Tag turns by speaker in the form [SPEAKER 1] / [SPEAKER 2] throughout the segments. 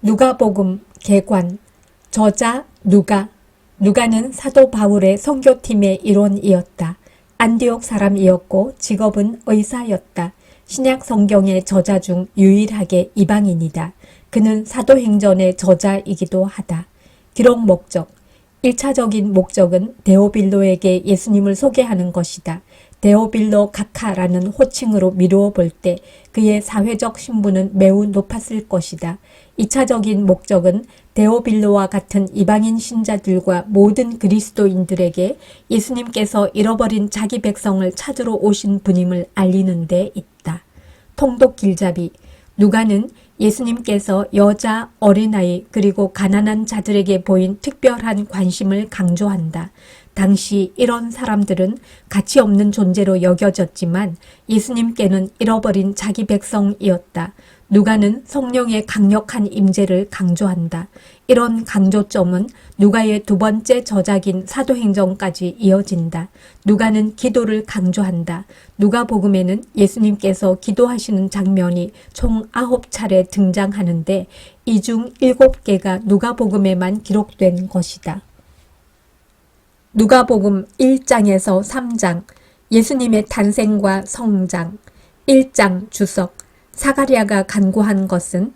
[SPEAKER 1] 누가복음 개관 저자 누가 누가는 사도 바울의 선교팀의 일원이었다. 안디옥 사람이었고 직업은 의사였다. 신약 성경의 저자 중 유일하게 이방인이다. 그는 사도행전의 저자이기도 하다. 기록 목적 1차적인 목적은 데오빌로에게 예수님을 소개하는 것이다. 데오빌로 카카라는 호칭으로 미루어 볼 때 그의 사회적 신분은 매우 높았을 것이다. 2차적인 목적은 데오빌로와 같은 이방인 신자들과 모든 그리스도인들에게 예수님께서 잃어버린 자기 백성을 찾으러 오신 분임을 알리는 데 있다. 통독 길잡이 누가는 예수님께서 여자, 어린아이, 그리고 가난한 자들에게 보인 특별한 관심을 강조한다. 당시 이런 사람들은 가치 없는 존재로 여겨졌지만 예수님께는 잃어버린 자기 백성이었다. 누가는 성령의 강력한 임재를 강조한다. 이런 강조점은 누가의 두 번째 저작인 사도행전까지 이어진다. 누가는 기도를 강조한다. 누가복음에는 예수님께서 기도하시는 장면이 총 아홉 차례 등장하는데 이중 일곱 개가 누가복음에만 기록된 것이다. 누가복음 1장에서 3장 예수님의 탄생과 성장 1장 주석 사가리아가 간구한 것은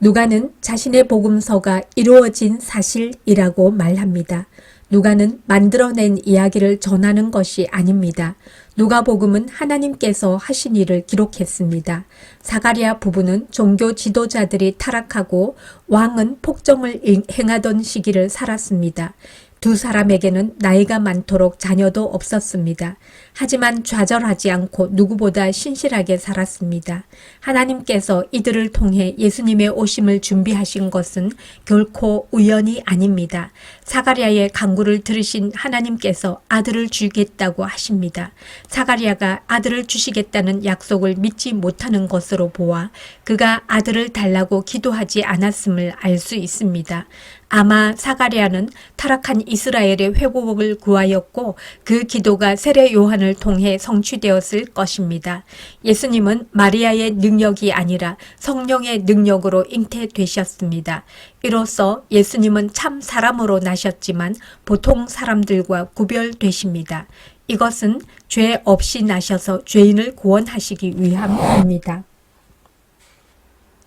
[SPEAKER 1] 누가는 자신의 복음서가 이루어진 사실이라고 말합니다. 누가는 만들어낸 이야기를 전하는 것이 아닙니다. 누가복음은 하나님께서 하신 일을 기록했습니다. 사가리아 부부는 종교 지도자들이 타락하고 왕은 폭정을 행하던 시기를 살았습니다. 두 사람에게는 나이가 많도록 자녀도 없었습니다. 하지만 좌절하지 않고 누구보다 신실하게 살았습니다. 하나님께서 이들을 통해 예수님의 오심을 준비하신 것은 결코 우연이 아닙니다. 사가리아의 강구를 들으신 하나님께서 아들을 주겠다고 하십니다. 사가리아가 아들을 주시겠다는 약속을 믿지 못하는 것으로 보아 그가 아들을 달라고 기도하지 않았음을 알 수 있습니다. 아마 사가리아는 타락한 이스라엘의 회복을 구하였고 그 기도가 세례 요한을 통해 성취되었을 것입니다. 예수님은 마리아의 능력이 아니라 성령의 능력으로 잉태되셨습니다. 이로써 예수님은 참 사람으로 나셨지만 보통 사람들과 구별되십니다. 이것은 죄 없이 나셔서 죄인을 구원하시기 위함입니다.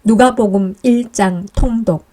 [SPEAKER 1] 누가복음 1장 통독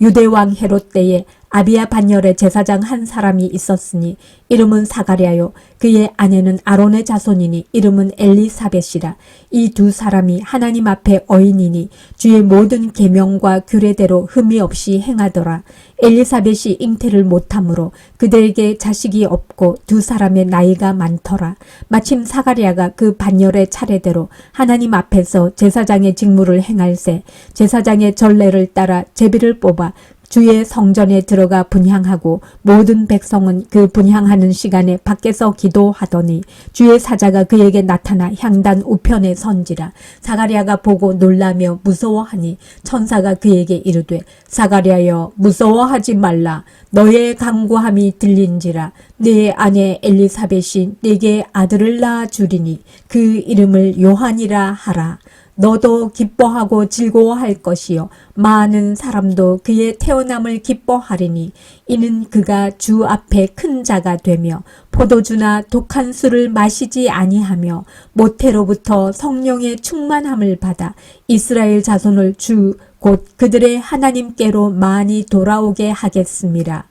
[SPEAKER 1] 유대왕 헤롯 때에 아비아 반열의 제사장 한 사람이 있었으니 이름은 사가랴요. 그의 아내는 아론의 자손이니 이름은 엘리사벳이라. 이 두 사람이 하나님 앞에 어인이니 주의 모든 계명과 규례대로 흠이 없이 행하더라 엘리사벳이 잉태를 못하므로 그들에게 자식이 없고 두 사람의 나이가 많더라. 마침 사가랴가 그 반열의 차례대로 하나님 앞에서 제사장의 직무를 행할세 제사장의 전례를 따라 제비를 뽑아 주의 성전에 들어가 분향하고 모든 백성은 그 분향하는 시간에 밖에서 기도하더니 주의 사자가 그에게 나타나 향단 우편에 선지라. 사가랴가 보고 놀라며 무서워하니 천사가 그에게 이르되 사가랴여 무서워하지 말라. 너의 강구함이 들린지라. 네 아내 엘리사벳이 네게 아들을 낳아 주리니 그 이름을 요한이라 하라 너도 기뻐하고 즐거워할 것이요 많은 사람도 그의 태어남을 기뻐하리니 이는 그가 주 앞에 큰 자가 되며 포도주나 독한 술을 마시지 아니하며 모태로부터 성령의 충만함을 받아 이스라엘 자손을 주 곧 그들의 하나님께로 많이 돌아오게 하겠습니다.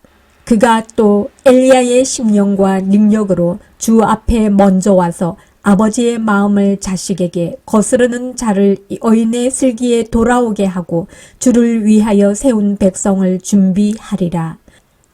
[SPEAKER 1] 그가 또 엘리야의 심령과 능력으로 주 앞에 먼저 와서 아버지의 마음을 자식에게 거스르는 자를 어인의 슬기에 돌아오게 하고 주를 위하여 세운 백성을 준비하리라.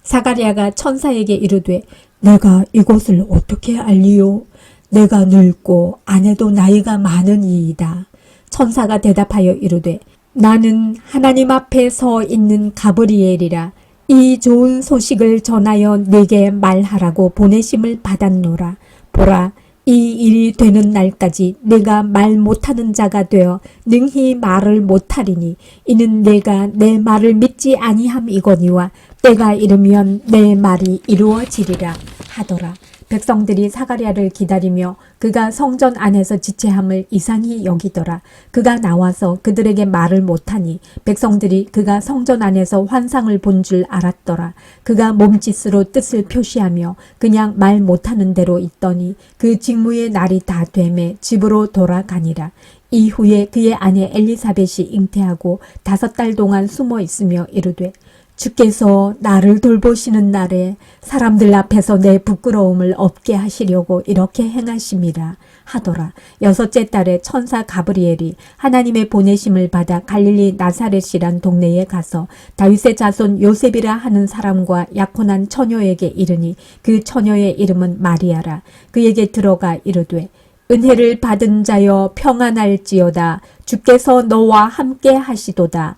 [SPEAKER 1] 사가리아가 천사에게 이르되 내가 이것을 어떻게 알리요? 내가 늙고 아내도 나이가 많은 이이다. 천사가 대답하여 이르되 나는 하나님 앞에 서 있는 가브리엘이라 이 좋은 소식을 전하여 내게 말하라고 보내심을 받았노라. 보라, 이 일이 되는 날까지 내가 말 못하는 자가 되어 능히 말을 못하리니 이는 내가 내 말을 믿지 아니함이거니와 때가 이르면 내 말이 이루어지리라 하더라. 백성들이 사가랴를 기다리며 그가 성전 안에서 지체함을 이상히 여기더라. 그가 나와서 그들에게 말을 못하니 백성들이 그가 성전 안에서 환상을 본 줄 알았더라. 그가 몸짓으로 뜻을 표시하며 그냥 말 못하는 대로 있더니 그 직무의 날이 다 되매 집으로 돌아가니라. 이후에 그의 아내 엘리사벳이 잉태하고 다섯 달 동안 숨어 있으며 이르되 주께서 나를 돌보시는 날에 사람들 앞에서 내 부끄러움을 없게 하시려고 이렇게 행하심이라 하더라. 여섯째 달에 천사 가브리엘이 하나님의 보내심을 받아 갈릴리 나사렛이란 동네에 가서 다윗의 자손 요셉이라 하는 사람과 약혼한 처녀에게 이르니 그 처녀의 이름은 마리아라. 그에게 들어가 이르되 은혜를 받은 자여 평안할지어다 주께서 너와 함께 하시도다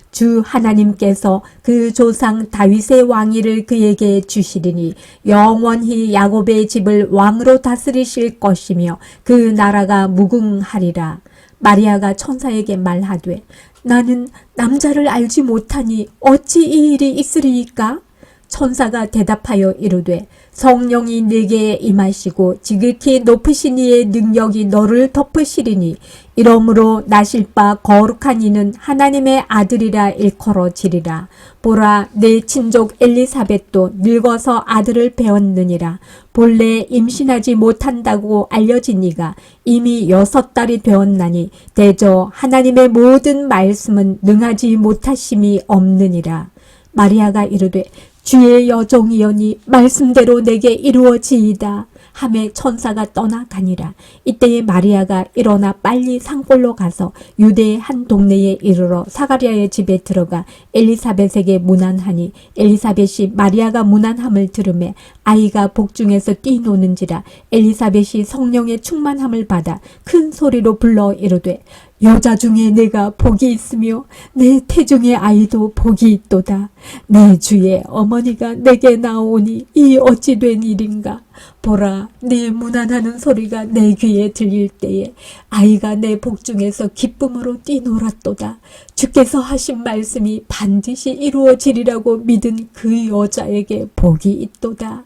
[SPEAKER 1] 주 하나님께서 그 조상 다윗의 왕위를 그에게 주시리니 영원히 야곱의 집을 왕으로 다스리실 것이며 그 나라가 무궁하리라. 마리아가 천사에게 말하되 나는 남자를 알지 못하니 어찌 이 일이 있으리이까? 천사가 대답하여 이르되 성령이 네게 임하시고 지극히 높으신 이의 능력이 너를 덮으시리니 이러므로 나실 바 거룩한 이는 하나님의 아들이라 일컬어지리라. 보라 내 친족 엘리사벳도 늙어서 아들을 배웠느니라. 본래 임신하지 못한다고 알려진 이가 이미 여섯 달이 되었나니 대저 하나님의 모든 말씀은 능하지 못하심이 없느니라. 마리아가 이르되 주의 여종이여니 말씀대로 내게 이루어지이다. 함에 천사가 떠나가니라. 이때에 마리아가 일어나 빨리 산골로 가서 유대의 한 동네에 이르러 사가리아의 집에 들어가 엘리사벳에게 문안하니 엘리사벳이 마리아가 문안함을 들음에 아이가 복중에서 뛰노는지라 엘리사벳이 성령의 충만함을 받아 큰 소리로 불러 이르되 여자 중에 내가 복이 있으며 내 태중의 아이도 복이 있도다. 내 주의 어머니가 내게 나오니 이 어찌 된 일인가? 보라, 내 무난하는 소리가 내 귀에 들릴 때에 아이가 내 복중에서 기쁨으로 뛰놀았도다. 주께서 하신 말씀이 반드시 이루어지리라고 믿은 그 여자에게 복이 있도다.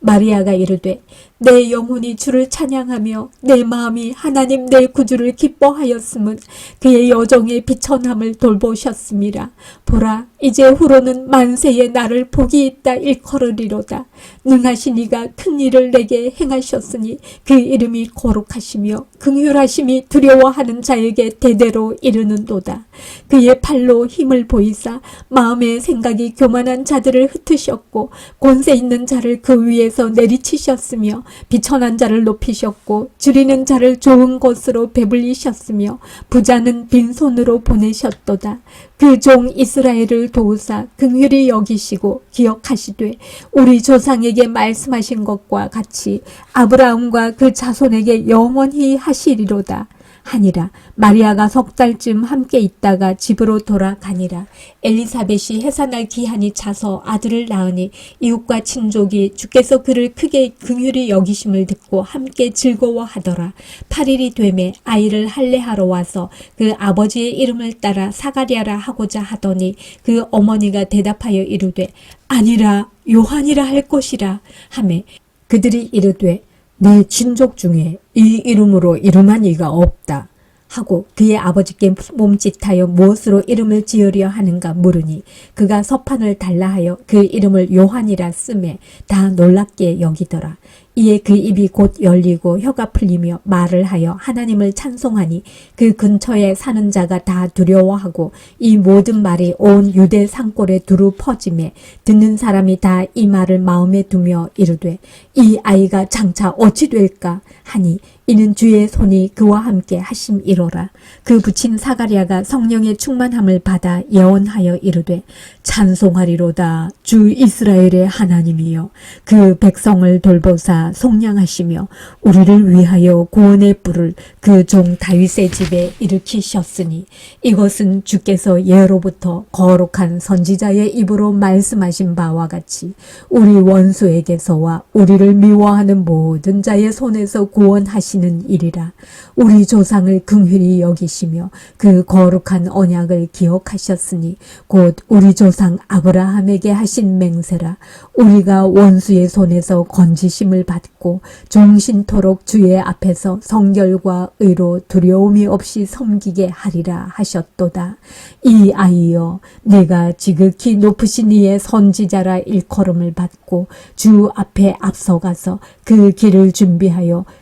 [SPEAKER 1] 마리아가 이르되 내 영혼이 주를 찬양하며 내 마음이 하나님 내 구주를 기뻐하였음은 그의 여정의 비천함을 돌보셨습니다. 보라 이제 후로는 만세의 나를 복이 있다 일컬으리로다. 능하신 이가 큰 일을 내게 행하셨으니 그 이름이 거룩하시며 긍휼하심이 두려워하는 자에게 대대로 이르는도다. 그의 팔로 힘을 보이사 마음의 생각이 교만한 자들을 흩으셨고 권세 있는 자를 그 위에서 내리치셨으며 비천한 자를 높이셨고 줄이는 자를 좋은 것으로 배불리셨으며 부자는 빈손으로 보내셨도다. 그 종 이스라엘을 도우사 긍휼히 여기시고 기억하시되 우리 조상에게 말씀하신 것과 같이 아브라함과 그 자손에게 영원히 하시리로다. 하니라. 마리아가 석 달쯤 함께 있다가 집으로 돌아가니라. 엘리사벳이 해산할 기한이 차서 아들을 낳으니 이웃과 친족이 주께서 그를 크게 긍휼히 여기심을 듣고 함께 즐거워하더라. 8일이 되매 아이를 할례하러 와서 그 아버지의 이름을 따라 사가리아라 하고자 하더니 그 어머니가 대답하여 이르되 아니라 요한이라 할 것이라. 하매 그들이 이르되 내 친족 중에 이 이름으로 이름한 이가 없다. 하고 그의 아버지께 몸짓하여 무엇으로 이름을 지으려 하는가 물으니 그가 서판을 달라 하여 그 이름을 요한이라 쓰매 다 놀랍게 여기더라. 이에 그 입이 곧 열리고 혀가 풀리며 말을 하여 하나님을 찬송하니 그 근처에 사는 자가 다 두려워하고 이 모든 말이 온 유대 산골에 두루 퍼짐에 듣는 사람이 다 이 말을 마음에 두며 이르되 이 아이가 장차 어찌 될까 하니 이는 주의 손이 그와 함께 하심이로라. 그 붙인 사가리아가 성령의 충만함을 받아 예언하여 이르되 찬송하리로다 주 이스라엘의 하나님이여 그 백성을 돌보사 속량하시며 우리를 위하여 구원의 뿔을 그 종 다윗의 집에 일으키셨으니 이것은 주께서 예로부터 거룩한 선지자의 입으로 말씀하신 바와 같이 우리 원수에게서와 우리를 미워하는 모든 자의 손에서 구원하시는 일이라. 우리 조상을 긍휼히 여기시며 그 거룩한 언약을 기억하셨으니 곧 우리 조상 아브라함에게 하신 맹세라. 우리가 원수의 손에서 건지심을 받고 종신토록 주의 앞에서 성결과 의로 두려움이 없이 섬기게 하리라 하셨도다. 이 아이여 내가 지극히 높으신 이의 선지자라 일컬음을 받고 주 앞에 앞서가서 그 길을 준비하여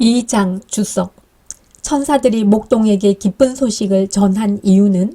[SPEAKER 1] 2장 주석 천사들이 목동에게 기쁜 소식을 전한 이유는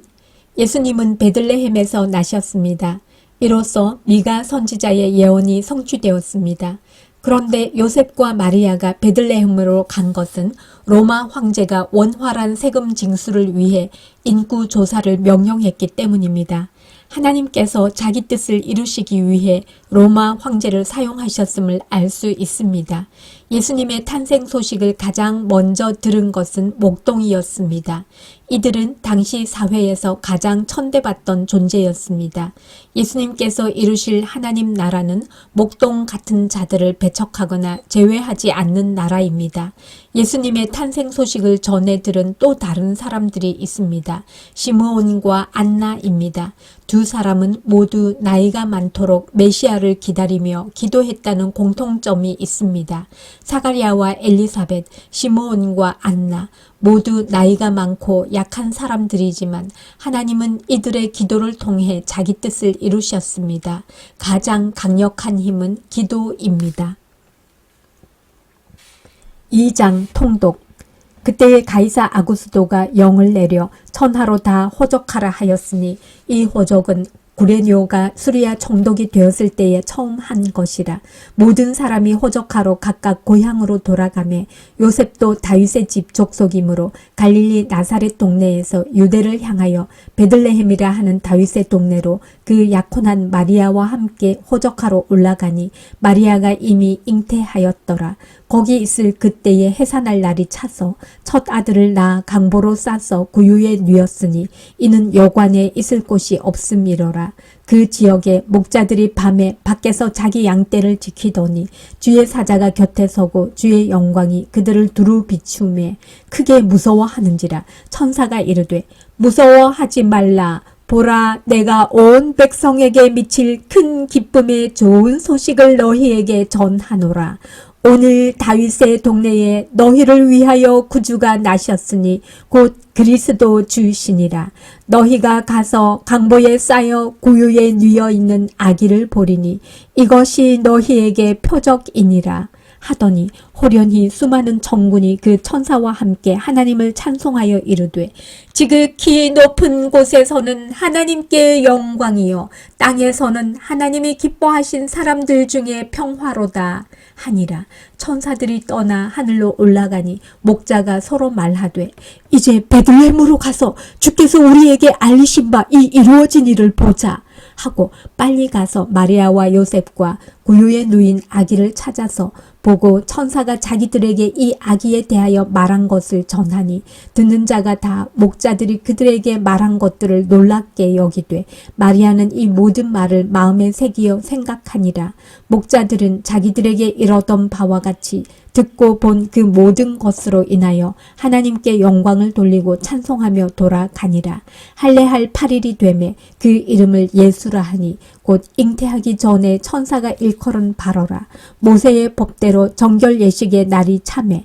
[SPEAKER 1] 예수님은 베들레헴에서 나셨습니다. 이로써 미가 선지자의 예언이 성취되었습니다. 그런데 요셉과 마리아가 베들레헴으로 간 것은 로마 황제가 원활한 세금 징수를 위해 인구 조사를 명령했기 때문입니다. 하나님께서 자기 뜻을 이루시기 위해 로마 황제를 사용하셨음을 알 수 있습니다. 예수님의 탄생 소식을 가장 먼저 들은 것은 목동이었습니다. 이들은 당시 사회에서 가장 천대받던 존재였습니다. 예수님께서 이루실 하나님 나라는 목동 같은 자들을 배척하거나 제외하지 않는 나라입니다. 예수님의 탄생 소식을 전해 들은 또 다른 사람들이 있습니다. 시므온과 안나입니다. 두 사람은 모두 나이가 많도록 메시아를 기다리며 기도했다는 공통점이 있습니다. 사가리아와 엘리사벳, 시므온과 안나 모두 나이가 많고 약한 사람들이지만 하나님은 이들의 기도를 통해 자기 뜻을 이루셨습니다. 가장 강력한 힘은 기도입니다. 2장 통독 그때의 가이사 아구스도가 영을 내려 천하로 다 호적하라 하였으니 이 호적은 구레뇨가 수리아 총독이 되었을 때에 처음 한 것이라 모든 사람이 호적하러 각각 고향으로 돌아가매 요셉도 다윗의 집 족속이므로 갈릴리 나사렛 동네에서 유대를 향하여 베들레헴이라 하는 다윗의 동네로 그 약혼한 마리아와 함께 호적하러 올라가니 마리아가 이미 잉태하였더라 거기 있을 그때에 해산할 날이 차서 첫 아들을 낳아 강보로 싸서 구유에 누였으니 이는 여관에 있을 곳이 없음이로라. 그 지역에 목자들이 밤에 밖에서 자기 양떼를 지키더니 주의 사자가 곁에 서고 주의 영광이 그들을 두루 비추매 크게 무서워하는지라 천사가 이르되 무서워하지 말라. 보라 내가 온 백성에게 미칠 큰 기쁨의 좋은 소식을 너희에게 전하노라 오늘 다윗의 동네에 너희를 위하여 구주가 나셨으니 곧 그리스도 주시니라. 너희가 가서 강보에 쌓여 구유에 뉘어 있는 아기를 보리니 이것이 너희에게 표적이니라. 하더니 호련히 수많은 천군이 그 천사와 함께 하나님을 찬송하여 이르되 지극히 높은 곳에서는 하나님께 영광이요 땅에서는 하나님이 기뻐하신 사람들 중에 평화로다 하니라. 천사들이 떠나 하늘로 올라가니 목자가 서로 말하되 이제 베들레헴으로 가서 주께서 우리에게 알리신 바 이 이루어진 일을 보자 하고 빨리 가서 마리아와 요셉과 구유에 누인 아기를 찾아서 보고 천사가 자기들에게 이 아기에 대하여 말한 것을 전하니 듣는 자가 다 목자들이 그들에게 말한 것들을 놀랍게 여기되 마리아는 이 모든 말을 마음에 새기어 생각하니라. 목자들은 자기들에게 이러던 바와 같이 듣고 본 그 모든 것으로 인하여 하나님께 영광을 돌리고 찬송하며 돌아가니라. 할례할 8일이 되매 그 이름을 예수라 하니 곧 잉태하기 전에 천사가 일컬은 바로라. 모세의 법대로 정결 예식의 날이 참해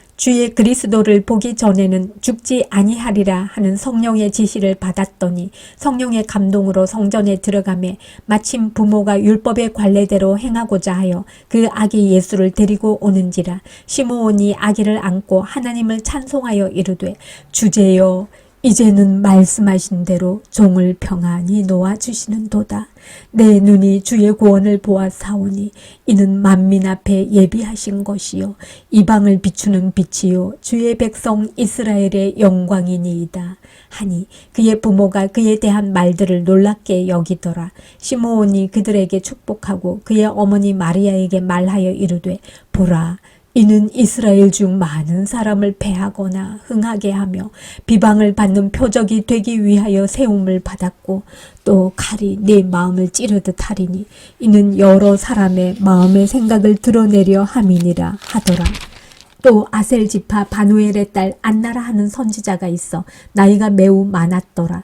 [SPEAKER 1] 주의 그리스도를 보기 전에는 죽지 아니하리라 하는 성령의 지시를 받았더니 성령의 감동으로 성전에 들어가매 마침 부모가 율법의 관례대로 행하고자 하여 그 아기 예수를 데리고 오는지라 시므온이 아기를 안고 하나님을 찬송하여 이르되 주제여 이제는 말씀하신 대로 종을 평안히 놓아 주시는 도다. 내 눈이 주의 구원을 보아사오니 이는 만민 앞에 예비하신 것이요 이방을 비추는 빛이요 주의 백성 이스라엘의 영광이니이다. 하니 그의 부모가 그에 대한 말들을 놀랍게 여기더라. 시므온이 그들에게 축복하고 그의 어머니 마리아에게 말하여 이르되 보라 이는 이스라엘 중 많은 사람을 패하거나 흥하게 하며 비방을 받는 표적이 되기 위하여 세움을 받았고 또 칼이 네 마음을 찌르듯 하리니 이는 여러 사람의 마음의 생각을 드러내려 함이니라 하더라. 또 아셀 지파 바누엘의 딸 안나라 하는 선지자가 있어 나이가 매우 많았더라.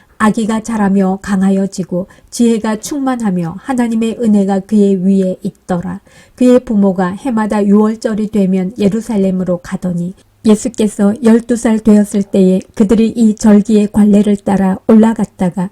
[SPEAKER 1] 아기가 자라며 강하여지고 지혜가 충만하며 하나님의 은혜가 그의 위에 있더라. 그의 부모가 해마다 유월절이 되면 예루살렘으로 가더니 예수께서 열두 살 되었을 때에 그들이 이 절기의 관례를 따라 올라갔다가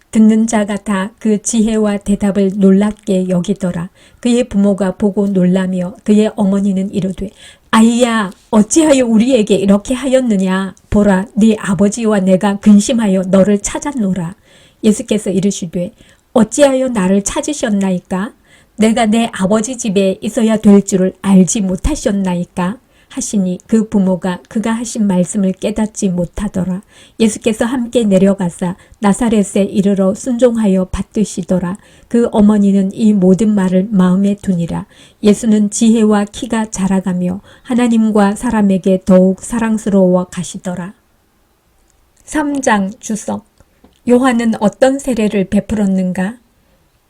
[SPEAKER 1] 듣는 자가 다 그 지혜와 대답을 놀랍게 여기더라. 그의 부모가 보고 놀라며 그의 어머니는 이르되 아이야 어찌하여 우리에게 이렇게 하였느냐 보라 네 아버지와 내가 근심하여 너를 찾았노라. 예수께서 이르시되 어찌하여 나를 찾으셨나이까? 내가 내 아버지 집에 있어야 될 줄을 알지 못하셨나이까? 하시니 그 부모가 그가 하신 말씀을 깨닫지 못하더라. 예수께서 함께 내려가사 나사렛에 이르러 순종하여 받드시더라. 그 어머니는 이 모든 말을 마음에 두니라. 예수는 지혜와 키가 자라가며 하나님과 사람에게 더욱 사랑스러워 가시더라. 3장 주석 요한은 어떤 세례를 베풀었는가?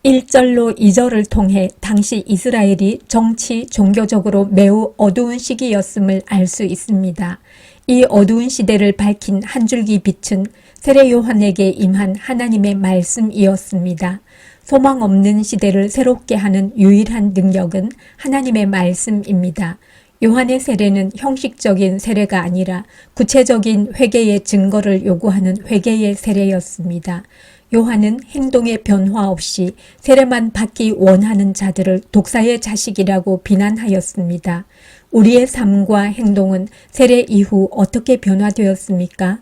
[SPEAKER 1] 1절로 2절을 통해 당시 이스라엘이 정치, 종교적으로 매우 어두운 시기였음을 알 수 있습니다. 이 어두운 시대를 밝힌 한 줄기 빛은 세례 요한에게 임한 하나님의 말씀이었습니다. 소망 없는 시대를 새롭게 하는 유일한 능력은 하나님의 말씀입니다. 요한의 세례는 형식적인 세례가 아니라 구체적인 회개의 증거를 요구하는 회개의 세례였습니다. 요한은 행동의 변화 없이 세례만 받기 원하는 자들을 독사의 자식이라고 비난하였습니다. 우리의 삶과 행동은 세례 이후 어떻게 변화되었습니까?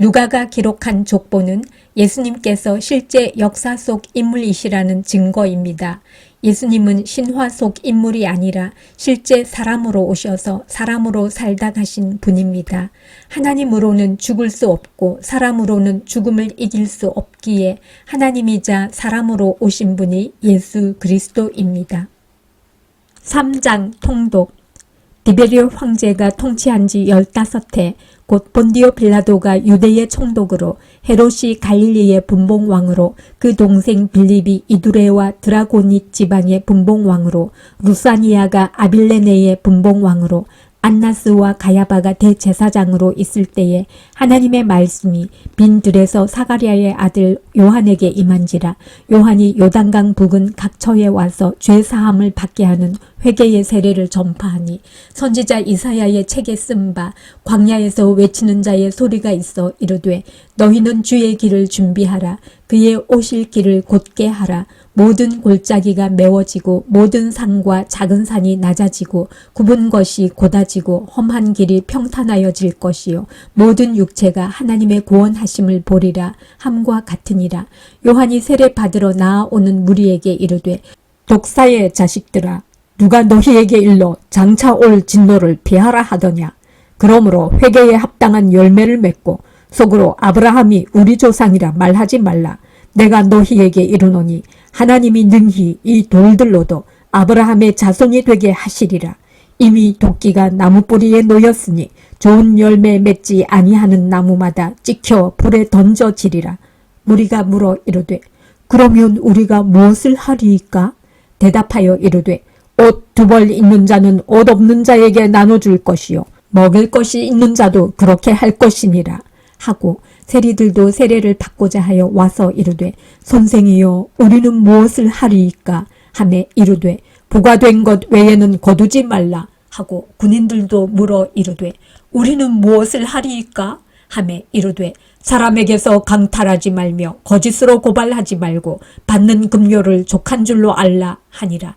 [SPEAKER 1] 누가가 기록한 족보는 예수님께서 실제 역사 속 인물이시라는 증거입니다. 예수님은 신화 속 인물이 아니라 실제 사람으로 오셔서 사람으로 살다 가신 분입니다. 하나님으로는 죽을 수 없고 사람으로는 죽음을 이길 수 없기에 하나님이자 사람으로 오신 분이 예수 그리스도입니다. 3장 통독 디베리오 황제가 통치한 지 15해 곧 본디오 빌라도가 유대의 총독으로 헤롯이 갈릴리의 분봉왕으로 그 동생 빌립이 이두레와 드라고니 지방의 분봉왕으로 루사니아가 아빌레네의 분봉왕으로 안나스와 가야바가 대제사장으로 있을 때에 하나님의 말씀이 빈 들에서 사가랴의 아들 요한에게 임한지라 요한이 요단강 북은 각처에 와서 죄 사함을 받게 하는 회개의 세례를 전파하니 선지자 이사야의 책에 쓴 바 광야에서 외치는 자의 소리가 있어 이르되 너희는 주의 길을 준비하라 그의 오실 길을 곧게 하라 모든 골짜기가 메워지고 모든 산과 작은 산이 낮아지고 굽은 것이 곧아지고 험한 길이 평탄하여질 것이요. 모든 육체가 하나님의 구원하심을 보리라. 함과 같으니라. 요한이 세례 받으러 나아오는 무리에게 이르되 독사의 자식들아 누가 너희에게 일러 장차 올 진노를 피하라 하더냐? 그러므로 회개에 합당한 열매를 맺고 속으로 아브라함이 우리 조상이라 말하지 말라. 내가 너희에게 이르노니 하나님이 능히 이 돌들로도 아브라함의 자손이 되게 하시리라. 이미 도끼가 나무 뿌리에 놓였으니 좋은 열매 맺지 아니하는 나무마다 찍혀 불에 던져지리라. 무리가 물어 이르되 그러면 우리가 무엇을 하리이까? 대답하여 이르되 옷 두 벌 있는 자는 옷 없는 자에게 나눠줄 것이요 먹을 것이 있는 자도 그렇게 할 것이니라 하고 세리들도 세례를 받고자 하여 와서 이르되 선생이여 우리는 무엇을 하리이까? 하매 이르되 부과된 것 외에는 거두지 말라 하고 군인들도 물어 이르되 우리는 무엇을 하리이까? 하매 이르되 사람에게서 강탈하지 말며 거짓으로 고발하지 말고 받는 급료를 족한 줄로 알라 하니라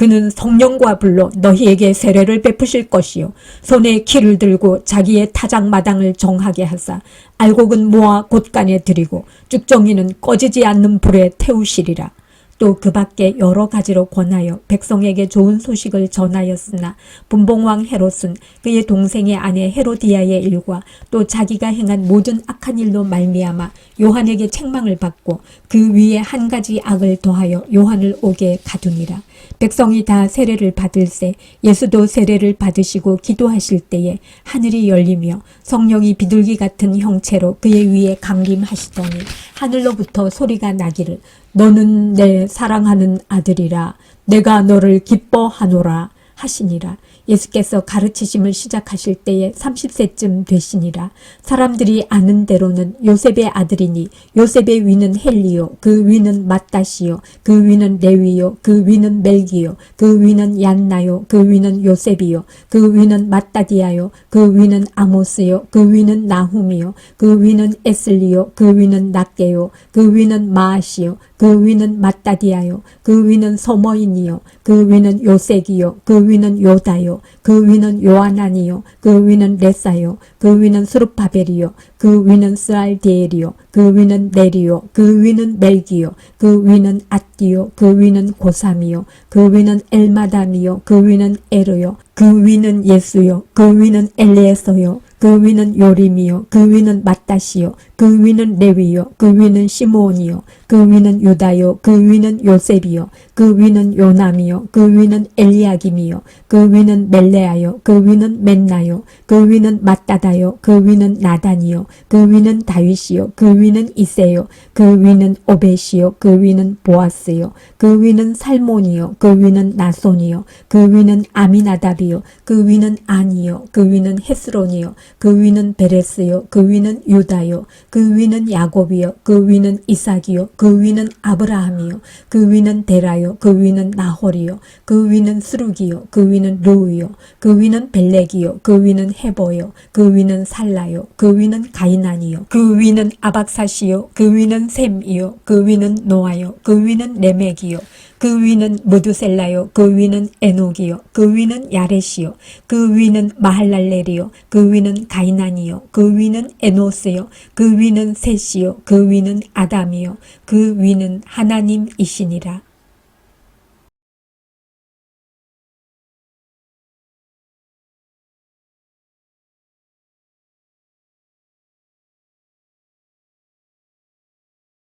[SPEAKER 1] 그는 성령과 불로 너희에게 세례를 베푸실 것이요 손에 키를 들고 자기의 타작마당을 정하게 하사 알곡은 모아 곳간에 들이고 쭉정이는 꺼지지 않는 불에 태우시리라. 또 그 밖에 여러 가지로 권하여 백성에게 좋은 소식을 전하였으나 분봉왕 헤롯은 그의 동생의 아내 헤로디아의 일과 또 자기가 행한 모든 악한 일로 말미암아 요한에게 책망을 받고 그 위에 한 가지 악을 더하여 요한을 오게 가두니라. 백성이 다 세례를 받을새 예수도 세례를 받으시고 기도하실 때에 하늘이 열리며 성령이 비둘기 같은 형체로 그의 위에 감림하시더니 하늘로부터 소리가 나기를 너는 내 사랑하는 아들이라 내가 너를 기뻐하노라 하시니라. 예수께서 가르치심을 시작하실 때에 30세쯤 되시니라. 사람들이 아는 대로는 요셉의 아들이니 요셉의 위는 헬리요 그 위는 마따시요 그 위는 레위요 그 위는 멜기요 그 위는 얀나요 그 위는 요셉이요 그 위는 마따디아요 그 위는 아모스요 그 위는 나훔이요 그 위는 에슬리요 그 위는 낫게요 그 위는 마아시요 그 위는 마따디아요 그 위는 소모인이요 그 위는 요색이요 그 위는 요다요 그 위는 요하나니요 그 위는 레사요 그 위는 수르파벨이요 그 위는 스알디엘이요 그 위는 네리요 그 위는 멜기요 그 위는 앗디요 그 위는 고삼이요 그 위는 엘마담이요 그 위는 에르요 그 위는 예수요 그 위는 엘리에서요 그 위는 요림이요 그 위는 마따시요 그 위는 레위요 그 위는 시므온이요 그 위는 유다요 그 위는 요셉이요 그 위는 요남이요 그 위는 엘리야김이요 그 위는 멜레아요 그 위는 맨나요 그 위는 마따다요 그 위는 나단이요 그 위는 다윗이요 그 위는 이세요 그 위는 오벳이요 그 위는 보아스요 그 위는 살몬이요 그 위는 나손이요 그 위는 아미나답이요 그 위는 아니요 그 위는 헤스론이요 그 위는 베레스요 그 위는 유다요 그 위는 야곱이요 그 위는 이삭이요 그 위는 아브라함이요 그 위는 데라요 그 위는 나홀이요 그 위는 스룩이요 그 위는 르우요 그 위는 벨렉이요 그 위는 헤보요 그 위는 살라요 그 위는 가이난이요 그 위는 아박사시요 그 위는 셈이요 그 위는 노아요 그 위는 레멕이요 그 위는 무두셀라요. 그 위는 에녹이요. 그 위는 야렛이요. 그 위는 마할랄렐이요. 그 위는 가이난이요. 그 위는 에노스요. 그 위는 셋이요. 그 위는 아담이요. 그 위는 하나님이시니라